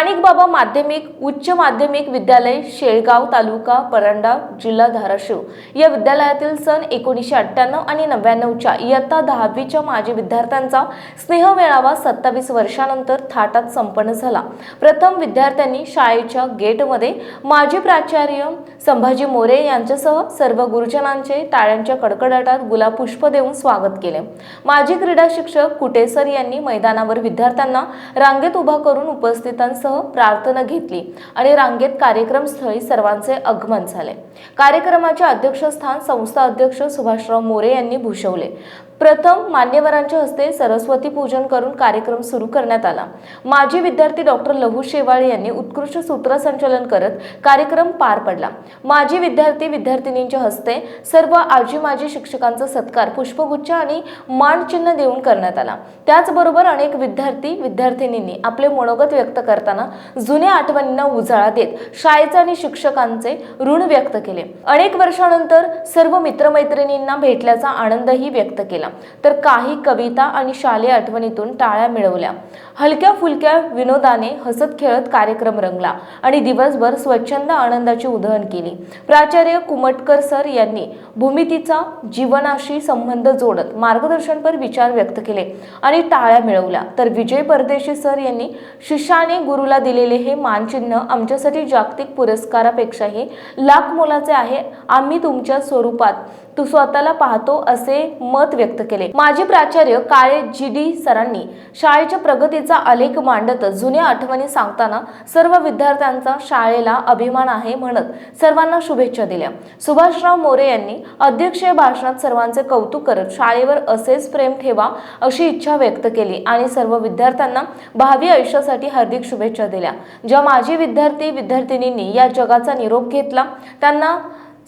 माणिकबाबा माध्यमिक उच्च माध्यमिक विद्यालय शेळगाव तालुका परंडा जिल्हा धाराशिव. या विद्यालयातील सन एकोणीसशे अठ्ठ्याण्णव आणि नव्याण्णवच्या इयत्ता दहावीच्या माजी विद्यार्थ्यांचा स्नेह मेळावा सत्तावीस वर्षानंतर थाटात संपन्न झाला. प्रथम विद्यार्थ्यांनी शाळेच्या गेटमध्ये माजी प्राचार्य संभाजी मोरे यांच्यासह सर्व गुरुजनांचे टाळ्यांच्या कडकडाटात गुलाब पुष्प देऊन स्वागत केले. माजी क्रीडा शिक्षक कुटेसर यांनी मैदानावर विद्यार्थ्यांना रांगेत उभा करून उपस्थितांसह प्रार्थना घेतली आणि रांगेत कार्यक्रमस्थळी सर्वांचे आगमन झाले. कार्यक्रमाचे अध्यक्षस्थान संस्था अध्यक्ष सुभाषराव मोरे यांनी भूषवले. प्रथम मान्यवरांच्या हस्ते सरस्वती पूजन करून कार्यक्रम सुरू करण्यात आला. माजी विद्यार्थी डॉक्टर लहू शेवाळे यांनी उत्कृष्ट सूत्रसंचलन करत कार्यक्रम पार पडला. माजी विद्यार्थी विद्यार्थिनींच्या हस्ते सर्व आजी माजी शिक्षकांचा सत्कार पुष्पगुच्छ आणि मानचिन्ह देऊन करण्यात आला. त्याचबरोबर अनेक विद्यार्थी विद्यार्थिनींनी आपले मनोगत व्यक्त करताना जुन्या आठवणींना उजाळा देत शाळेचे आणि शिक्षकांचे ऋण व्यक्त केले. अनेक वर्षानंतर सर्व मित्रमैत्रिणींना भेटल्याचा आनंदही व्यक्त केला. तर काही कविता आणि शालेय आठवणीतून टाळ्या मिळवल्या. हलक्या फुलक्या विनोदाने हसत खेळत कार्यक्रम रंगला आणि दिवसभर स्वच्छंद आनंदाची उधळण केली. प्राचार्य कुमटकर सर यांनी भूमितीचा जीवनाशी संबंध जोडत मार्गदर्शनपर विचार व्यक्त केले आणि टाळ्या मिळवल्या. तर विजय परदेशी सर यांनी शिष्याने गुरुला दिलेले हे मानचिन्ह आमच्यासाठी जागतिक पुरस्कारापेक्षाही लाख मोलाचे आहे. आम्ही तुमच्या स्वरूपात तू स्वतःला पाहतो असे मत व्यक्त केले. माजी प्राचार्य काळे जी. डी. सरांनी शाळेच्या प्रगतीचा आलेख मांडत जुन्या आठवणी सांगताना सर्व विद्यार्थ्यांचा शाळेला अभिमान आहे म्हणत सर्वांना शुभेच्छा दिल्या. सुभाषराव मोरे यांनी अध्यक्षीय भाषणात सर्वांचे कौतुक करत शाळेवर असेच प्रेम ठेवा अशी इच्छा व्यक्त केली आणि सर्व विद्यार्थ्यांना भावी आयुष्यासाठी हार्दिक शुभेच्छा दिल्या. ज्या माजी विद्यार्थी विद्यार्थिनींनी या जगाचा निरोप घेतला त्यांना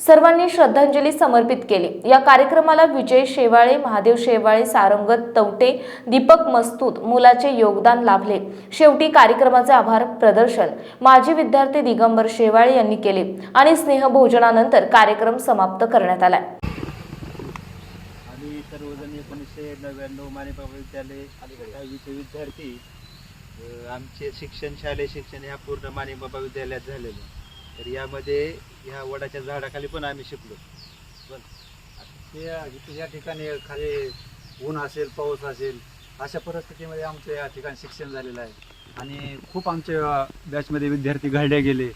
सर्वांनी श्रद्धांजली समर्पित केली. या कार्यक्रमाला विजय शेवाळे महादेव शेवाळे सारंगत तवटे दीपक मस्तूत मुलाचे योगदान लाभले. शेवटी कार्यक्रमाचे आभार प्रदर्शन माजी विद्यार्थी दिगंबर शेवाळे यांनी केले आणि स्नेहभोजनानंतर कार्यक्रम समाप्त करण्यात आला आम्ही सर्वजण एकोणीसशे नव्याण्णव मानेबाबा विद्यालय दहावीचे विद्यार्थी आमचे शिक्षण शालेय शिक्षण ह्या पूर्ण मानेबाबा विद्यालयात झालेलं. तर यामध्ये ह्या वडाच्या झाडाखाली पण आम्ही शिकलो पण ते इथे या ठिकाणी खाली ऊन असेल पाऊस असेल अशा परिस्थितीमध्ये आमचं या ठिकाणी शिक्षण झालेलं आहे. आणि खूप आमच्या बॅचमध्ये विद्यार्थी घडले गेले.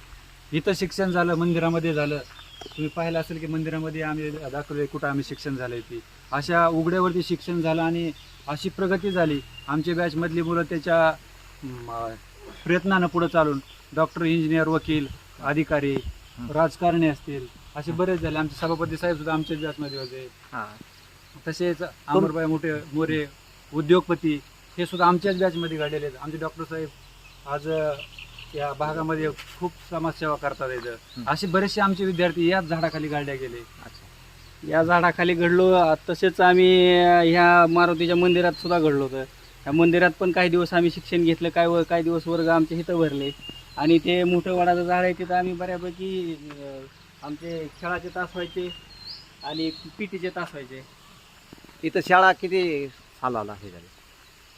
इथं शिक्षण झालं मंदिरामध्ये झालं. तुम्ही पाहिलं असेल की मंदिरामध्ये आम्ही दाखवले कुठं आम्ही शिक्षण झालं ती. अशा उघड्यावरती शिक्षण झालं आणि अशी प्रगती झाली. आमच्या बॅचमधली मुलं त्याच्या प्रयत्नानं पुढं चालून डॉक्टर इंजिनियर वकील अधिकारी राजकारणी असतील असे बरेच झाले. आमचे सभापती साहेब सुद्धा आमच्याच बॅचमध्ये होते. तसेच अमरबाई मोठे मोरे उद्योगपती हे सुद्धा आमच्याच बॅचमध्ये घडलेले आहेत. आमचे डॉक्टर साहेब आज या भागामध्ये खूप समाजसेवा करतात इथं. असे बरेचसे आमचे विद्यार्थी याच झाडाखाली गाडल्या गेले. या झाडाखाली घडलो तसेच आम्ही ह्या मारुतीच्या मंदिरात सुद्धा घडलो होतं. या मंदिरात पण काही दिवस आम्ही शिक्षण घेतलं काय व काही दिवस वर्ग आमचे इथं भरले. आणि ते मोठं वडाचं झाड आहे तिथं आम्ही बऱ्यापैकी आमचे खेळाचे तास व्हायचे आणि पीटीचे तास व्हायचे. इथं शाळा किती सालाला हे झाली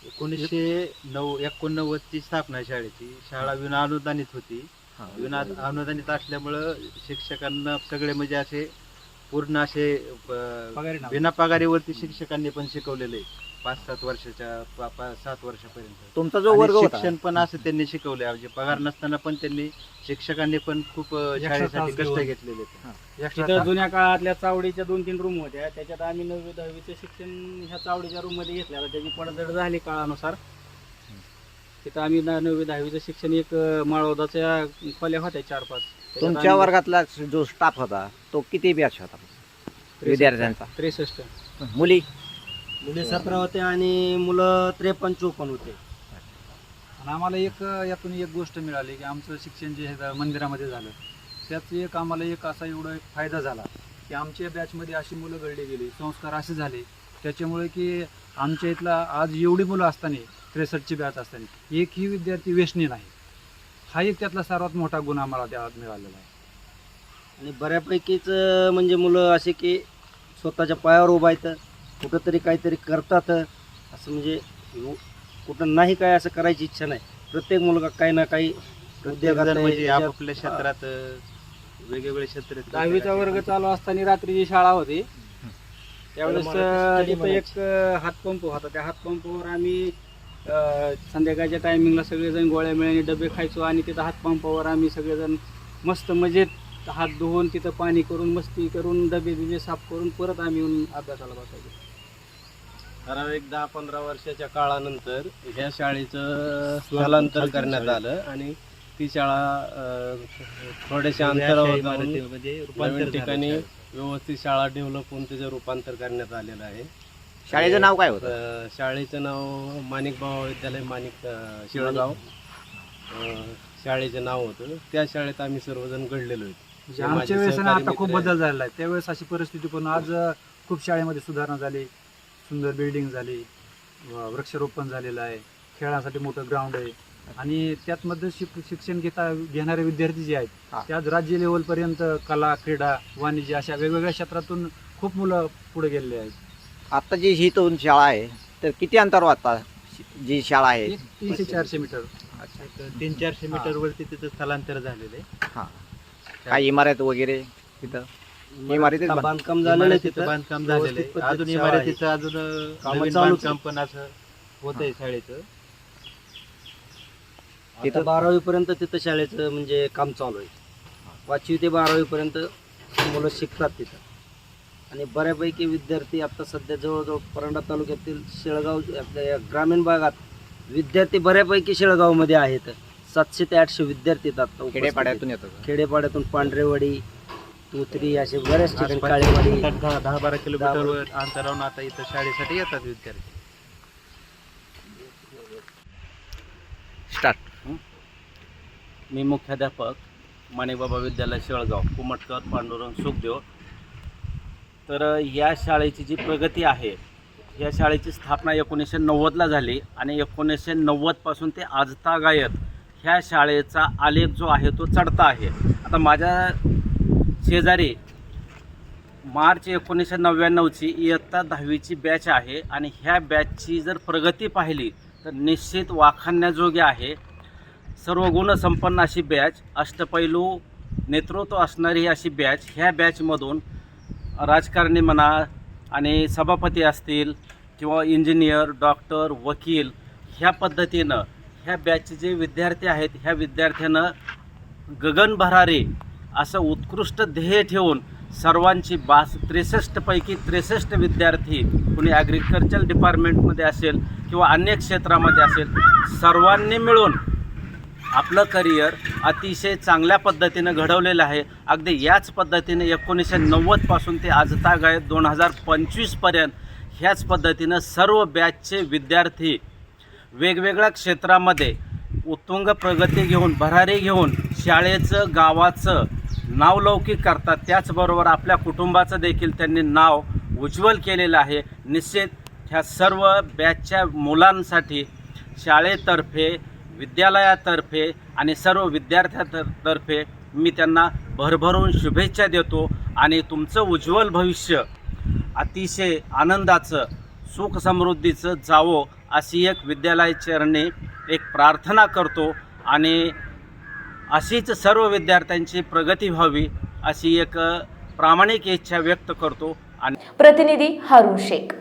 एकोणीसशे नऊ एकोणनव्वदची स्थापना शाळेची. शाळा विना अनुदानित होती. विना अनुदानित असल्यामुळं शिक्षकांना सगळे म्हणजे असे पूर्ण असे. बिना पगारीवरती शिक्षकांनी पण शिकवलेले आहे. पाच सात वर्षाच्या पा- पा- सात वर्षापर्यंत. तुमचा जो आणि वर्ग होता. शिक्षण पण असं त्यांनी शिकवले. म्हणजे पगार नसताना पण त्यांनी शिक्षकांनी पण खूप अ, शाळेसाठी तास कष्ट घेऊन. घेतलेले आहेत. एक्स्ट्रा तिथं जुन्या काळातल्या चावडीच्या दोन तीन रूम होत्या. त्याच्यात आम्ही नववी दहावीचं शिक्षण ह्या चावडीच्या रूममध्ये घेतलं. आता त्याची पडझड झाली काळानुसार. तिथं आम्ही न- नववी दहावीचं शिक्षण एक अ, माळवदाच्या खोल्या होत्या चार पाच तुमच्या वर्गातला जो स्टाफ होता तो किती बॅच होता? विद्यार्थ्यांचा. त्रेसष्ट. मुली? मुले सतरा होते आणि मुलं त्रेपन्न चोपन्न होते. आणि आम्हाला एक यातून एक गोष्ट मिळाली की आमचं शिक्षण जे आहे मंदिरामध्ये झालं त्यात एक आम्हाला एक असा एवढा एक फायदा झाला की आमच्या बॅचमध्ये अशी मुलं घडली गेली संस्कार असे झाले. त्याच्यामुळे की आमच्या इथला आज एवढी मुलं असताना त्रेसष्टची बॅच असताना एकही विद्यार्थी व्यसनी नाही. हा एक त्यातला सर्वात मोठा गुण आम्हाला त्यात मिळालेला आहे. आणि बऱ्यापैकीच अं, म्हणजे मुलं असे की स्वतःच्या पायावर उभा येतं कुठंतरी काहीतरी करतात असं म्हणजे कुठं नाही काय असं करायची इच्छा नाही. प्रत्येक मुलगा काही ना काही उद्योगात म्हणजे याच्यात- आपापल्या क्षेत्रात अं, वेगवेगळे क्षेत्र आहेत. दहावीचा वर्ग चालू असताना रात्रीची शाळा होती त्यावेळेस अं, तिथं एक अं, हातपंप होता. त्या हातपंपावर आम्ही संध्याकाळच्या टायमिंगला सगळेजण गोळ्या मिळाने डबे खायचो आणि तिथं हातपंपावर आम्ही सगळेजण मस्त मजेत हात धुवून तिथं पाणी करून मस्ती करून डबे बिबे साफ करून परत आम्ही येऊन अभ्यासाला बसायचो ठराविक दहा पंधरा वर्षाच्या काळानंतर ह्या शाळेचं स्थलांतर करण्यात आलं आणि ती शाळा अं, थोड्याशा अंतरावर जाऊन झालं ठिकाणी. व्यवस्थित शाळा डेव्हलप होऊन त्याचं रूपांतर करण्यात आलेलं आहे शाळेचं नाव काय होतं? अं, शाळेचं नाव माणिक महाविद्यालय माणिक अं, शिळगाव. अं, शाळेचं नाव होतं. त्या शाळेत आम्ही सर्वजण घडलेलो आहेत म्हणजे हे आमच्या वेळेस आता खूप आहेत. बदल झालेला आहे. त्यावेळेस अशी परिस्थिती पण आज अ, खूप शाळेमध्ये सुधारणा झाली. सुंदर बिल्डिंग झाली. व- वृक्षारोपण झालेलं आहे. खेळासाठी मोठं ग्राउंड आहे. आणि त्यातमध्ये शिक शिक्षण घेता घेणारे विद्यार्थी जे हा. आहेत त्यात राज्य लेवलपर्यंत कला क्रीडा वाणिज्य अशा वेगवेगळ्या क्षेत्रातून खूप मुलं पुढे गेलेले आहेत. आता जी ही दोन शाळा आहे तर किती अंतर आता जी शाळा आहे. तीनशे चारशे मीटर. तीन चारशे मीटर वरती तिथं स्थलांतर झालेलं आहे. हा. काय इमारत वगैरे तिथं? इमारतीत बांधकाम झालेलं आहे तिथं. बांधकाम झालेलं आहे. अजून आहे. इमारतीचं अजून नवीन बांधकाम पण असं होतंय शाळेचं. आता बारावी पर्यंत तिथं शाळेचं म्हणजे काम चालू आहे. पाचवी ते बारावी पर्यंत मुलं शिकतात तिथं. आणि बऱ्यापैकी विद्यार्थी आता सध्या जवळजवळ परंडा तालुक्यातील शेळगाव आपल्या या ग्रामीण भागात विद्यार्थी बऱ्यापैकी शेळगावमध्ये आहेत. सातशे ते आठशे विद्यार्थी आहेत आता उपस्थित आहेत. खेडेपाड्यातून येतं खेडेपाड्यातून पांढरेवाडी तुतरी असे बऱ्याच ठिकाणी काळेवाडी. दहा दहा बारा. किलोमीटरवर अंतरावरून आता इथं शाळेसाठी येतात विद्यार्थी. स्टार्ट. मी मुख्याध्यापक माणिकबाबा विद्यालय शेळगाव कुमटकर पांडुरंग सुखदेव तर या शाळेची जी प्रगती आहे या शाळेची स्थापना एकोणीसशे नव्वदला झाली आणि एकोणीसशे नव्वदपासून ते आजतागायत ह्या शाळेचा आलेख जो आहे तो चढता आहे. आता माझ्या शेजारी मार्च एकोणीसशे नव्याण्णवची इयत्ता दहावीची बॅच आहे आणि ह्या बॅचची जर प्रगती पाहिली तर निश्चित वाखाणण्याजोगी आहे. सर्व गुणसंपन्न अशी बॅच अष्टपैलू नेतृत्व असणारी अशी बॅच ह्या बॅचमधून राजकारणी म्हणा आणि सभापती असतील किंवा इंजिनियर डॉक्टर वकील ह्या पद्धतीनं ह्या बॅचचे जे विद्यार्थी आहेत ह्या विद्यार्थ्यानं गगन भरारे असं उत्कृष्ट ध्येय ठेवून सर्वांची बास त्रेसष्टपैकी त्रेसष्ट विद्यार्थी कुणी ॲग्रिकल्चर डिपार्टमेंटमध्ये असेल किंवा अन्य क्षेत्रामध्ये असेल सर्वांनी मिळून आपलं करिअर अतिशय चांगल्या पद्धतीनं घडवलेलं आहे. अगदी याच पद्धतीने एकोणीसशे नव्वदपासून ते आजतागायत दोन हजार पंचवीसपर्यंत ह्याच पद्धतीनं सर्व बॅचचे विद्यार्थी वेगवेगळ्या क्षेत्रामध्ये उत्तुंग प्रगती घेऊन भरारी घेऊन शाळेचं गावाचं नावलौकिक करतात. त्याचबरोबर आपल्या कुटुंबाचं देखील त्यांनी नाव उज्ज्वल केलेलं आहे. निश्चित ह्या सर्व बॅचच्या मुलांसाठी शाळेतर्फे विद्यालयातर्फे आणि सर्व विद्यार्थ्यातर्फे मी त्यांना भरभरून शुभेच्छा देतो आणि तुमचं उज्ज्वल भविष्य अतिशय आनंदाचं सुख समृद्धीचं जावो अशी एक विद्यालयाचरणी एक प्रार्थना करतो आणि अशीच सर्व विद्यार्थ्यांची प्रगती व्हावी अशी एक प्रामाणिक इच्छा व्यक्त करतो आणि प्रतिनिधी हारू शेख.